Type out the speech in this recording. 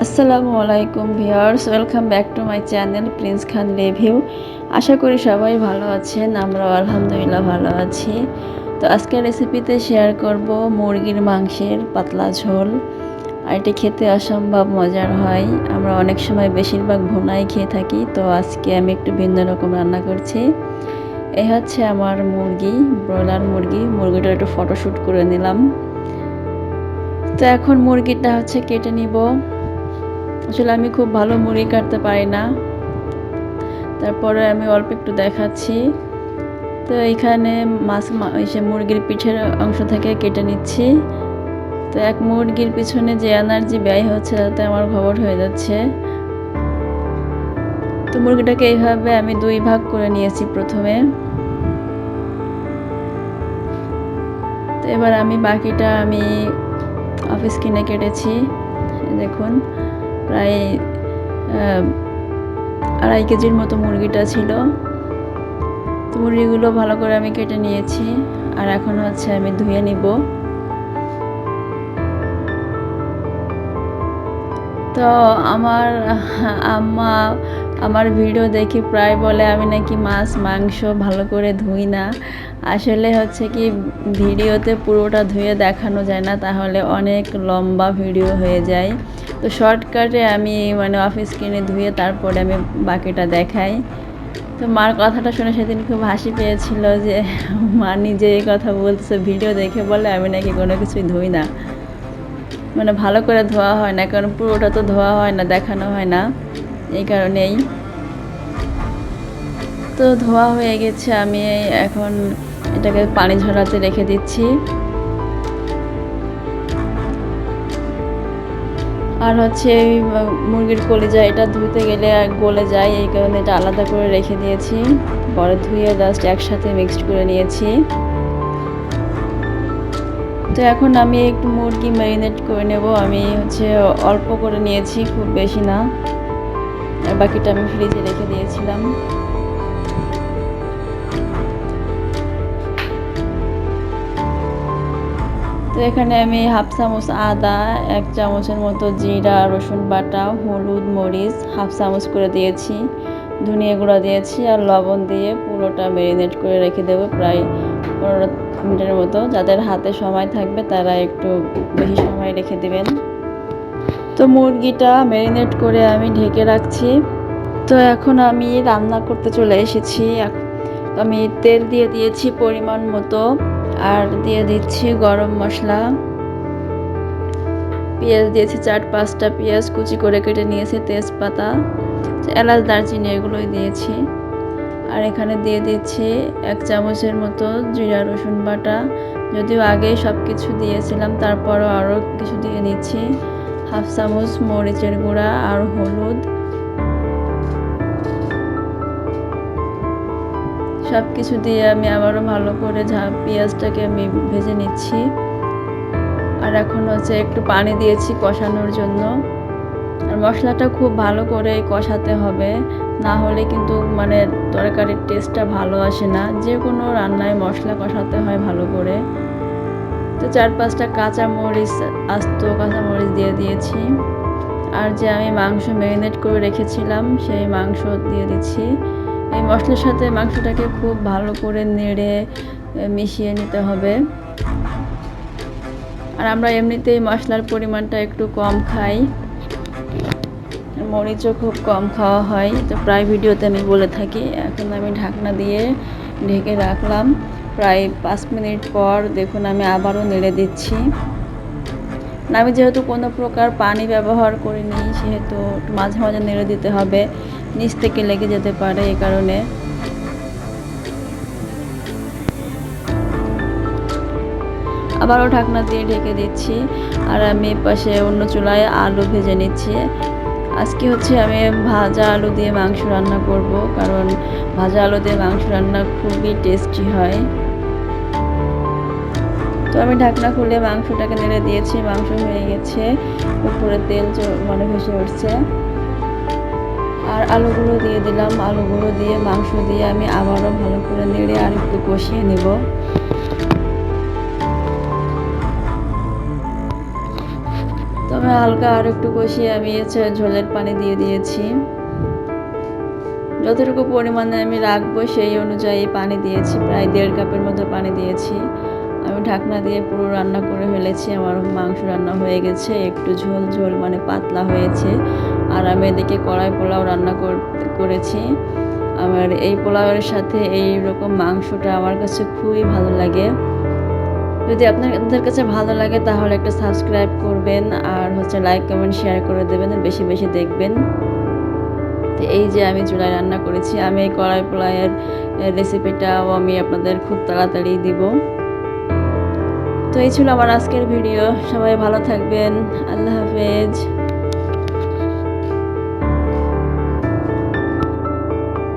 আসসালামু আলাইকুম viewers, welcome back to my channel prince Khan review. আশা করি সবাই ভালো আছেন, আমরাও আলহামদুলিল্লাহ ভালো আছি। তো আজকের রেসিপিতে শেয়ার করব মুরগির মাংসের পাতলা ঝোল। আর এটি খেতে অসম্ভব মজার হয়। আমরা অনেক সময় বেশিরভাগ ভুনাই খেয়ে থাকি, তো আজকে আমি একটু ভিন্ন রকম রান্না করছি। এই হচ্ছে আমার মুরগি, ব্রয়লার মুরগি। মুরগিটা একটু ফটোশ্যুট করে নিলাম। তো এখন মুরগিটা হচ্ছে কেটে নিব। আসলে আমি খুব ভালো মুড়ি কাটতে পারি না। তারপরে আমি অল্প একটু দেখাচ্ছি। তো এখানে মাছ এসে মুরগির পিঠের অংশ থেকে কেটে নিচ্ছি। তো এক মুরগির পিছনে যে এনার্জি ব্যয় হচ্ছে, তাতে আমার খবর হয়ে যাচ্ছে। তো মুরগিটাকে এইভাবে আমি দুই ভাগ করে নিয়েছি প্রথমে। তো এবার আমি বাকিটা আমি অফিস কিনে কেটেছি, দেখুন। প্রায় আড়াই কেজির মতো মুরগিটা ছিল। তো মুরগিগুলো ভালো করে আমি কেটে নিয়েছি। আর এখন হচ্ছে আমি ধুয়ে নিব। তো আমার আম্মা আমার ভিডিও দেখে প্রায় বলে, আমি নাকি মাছ, মাংস ভালো করে ধুই না। আসলে হচ্ছে কি, ভিডিওতে পুরোটা ধুয়ে দেখানো যায় না, তাহলে অনেক লম্বা ভিডিও হয়ে যায়। তো শর্টকাটে আমি মানে অফিস কিনে ধুয়ে তারপরে আমি বাকিটা দেখাই। তো মার কথাটা শুনে সেদিন খুব হাসি পেয়েছিল যে, মা নিজে এই কথা বলছে ভিডিও দেখে বলে, আমি নাকি কোনো কিছুই ধুই না। মানে ভালো করে ধোয়া হয় না, কারণ পুরোটা তো ধোয়া হয় না, দেখানো হয় না, এই কারণেই। তো ধোয়া হয়ে গেছে, আমি এখন এটাকে পানি ঝরাতে রেখে দিচ্ছি। আর হচ্ছে মুরগির কলিজা, এটা ধুতে গেলে গলে যায়, এই কারণে এটা আলাদা করে রেখে দিয়েছি। পরে ধুয়ে জাস্ট একসাথে মিক্সড করে নিয়েছি। তো এখন আমি একটু মুরগি ম্যারিনেট করে নেব। আমি হচ্ছে অল্প করে নিয়েছি, খুব বেশি না। বাকিটা আমি ফ্রিজে রেখে দিয়েছিলাম। তো এখানে আমি হাফ চামচ আদা, এক চামচের মতো জিরা, রসুন বাটা, হলুদ মরিচ হাফ চামচ করে দিয়েছি, ধনিয়া গুঁড়া দিয়েছি, আর লবণ দিয়ে পুরোটা ম্যারিনেট করে রেখে দেবো প্রায় পনেরো মিনিটের মতো। যাদের হাতে সময় থাকবে, তারা একটু বেশি সময় রেখে দেবেন। তো মুরগিটা ম্যারিনেট করে আমি ঢেকে রাখছি। তো এখন আমি রান্না করতে চলে এসেছি। আমি তেল দিয়ে দিয়েছি পরিমাণ মতো। আর দিয়ে দিচ্ছি গরম মশলা। পেঁয়াজ দিয়েছি চার পাঁচটা পেঁয়াজ কুচি করে কেটে নিয়েছি তেজপাতা। এলাচ, দারচিনি, এগুলোই দিয়েছি। আর এখানে দিয়ে দিচ্ছি এক চামচের মতো জিরা, রসুন বাটা। যদিও আগেই সব কিছু দিয়েছিলাম, তারপরও আরও কিছু দিয়ে দিচ্ছি হাফ চামচ মরিচের গুঁড়া আর হলুদ। সব কিছু দিয়ে আমি আবারও ভালো করে ঝা, পেঁয়াজটাকে আমি ভেজে নিচ্ছি। আর এখন হচ্ছে একটু পানি দিয়েছি কষানোর জন্য। আর মশলাটা খুব ভালো করে কষাতে হবে। না হলে কিন্তু মানে তরকারির টেস্টটা ভালো আসে না। যে কোনো রান্নায় মশলা কষাতে হয় ভালো করে। তো চার পাঁচটা কাঁচা মরিচ আস্ত কাঁচা মরিচ দিয়ে দিয়েছি। আর যে আমি মাংস ম্যারিনেট করে রেখেছিলাম, সেই মাংস দিয়ে দিচ্ছি। এই মশলার সাথে মাংসটাকে খুব ভালো করে নেড়ে মিশিয়ে নিতে হবে। আর আমরা এমনিতেই মশলার পরিমাণটা একটু কম খাই। মরিচও খুব কম খাওয়া হয়। তো প্রায় ভিডিওতে আমি বলে থাকি, এখন আমি ঢাকনা দিয়ে ঢেকে রাখলাম। প্রায় পাঁচ মিনিট পর দেখুন আমি আবারও নেড়ে দিচ্ছি। আমি যেহেতু কোনো প্রকার পানি ব্যবহার করিনি, সেহেতু মাঝে মাঝে নেড়ে দিতে হবে। নিচ থেকে লেগে যেতে পারে এই কারণে। আবারও ঢাকনা দিয়ে ঢেকে দিচ্ছি। আর আমি পাশে অন্য চুলায় আলু ভেজে নিচ্ছি। আজকে হচ্ছে আমি ভাজা আলু দিয়ে মাংস রান্না করব, কারণ ভাজা আলু দিয়ে মাংস রান্না খুবই টেস্টি হয়। তো আমি ঢাকনা খুলে মাংসটাকে নেড়ে দিয়েছি, মাংস হয়ে গেছে। উপরে তেল মানে ভেসে উঠছে। আর আলুগুলো দিয়ে দিলাম। আলুগুলো দিয়ে, মাংস দিয়ে আমি আবারও ভালো করে নেড়ে আর একটু কষিয়ে নেব। হালকা আর একটু কষিয়ে আমি ঝোলের পানি দিয়ে দিয়েছি। যতটুকু পরিমাণে আমি রাখব সেই অনুযায়ী পানি দিয়েছি, প্রায় দেড় কাপের মতো পানি দিয়েছি। আমি ঢাকনা দিয়ে পুরো রান্না করে ফেলেছি, আমার মাংস রান্না হয়ে গেছে, একটু ঝোল ঝোল মানে পাতলা হয়েছে। আর আমি এদিকে কড়াই পোলাও রান্না করেছি। আমার এই পোলাওয়ের সাথে এই রকম মাংসটা আমার কাছে খুবই ভালো লাগে। যদি আপনাদের কাছে ভালো লাগে তাহলে একটা সাবস্ক্রাইব করবেন আর হচ্ছে লাইক, কমেন্ট, শেয়ার করে দেবেন বেশি বেশি দেখবেন। তো এই যে আমি চুলায় রান্না করেছি, আমি এই কড়াই পোলাইয়ের রেসিপিটাও আমি আপনাদের খুব তাড়াতাড়ি দিব। তো এই ছিল আমার আজকের ভিডিও। সবাই ভালো থাকবেন। আল্লাহ হাফেজ।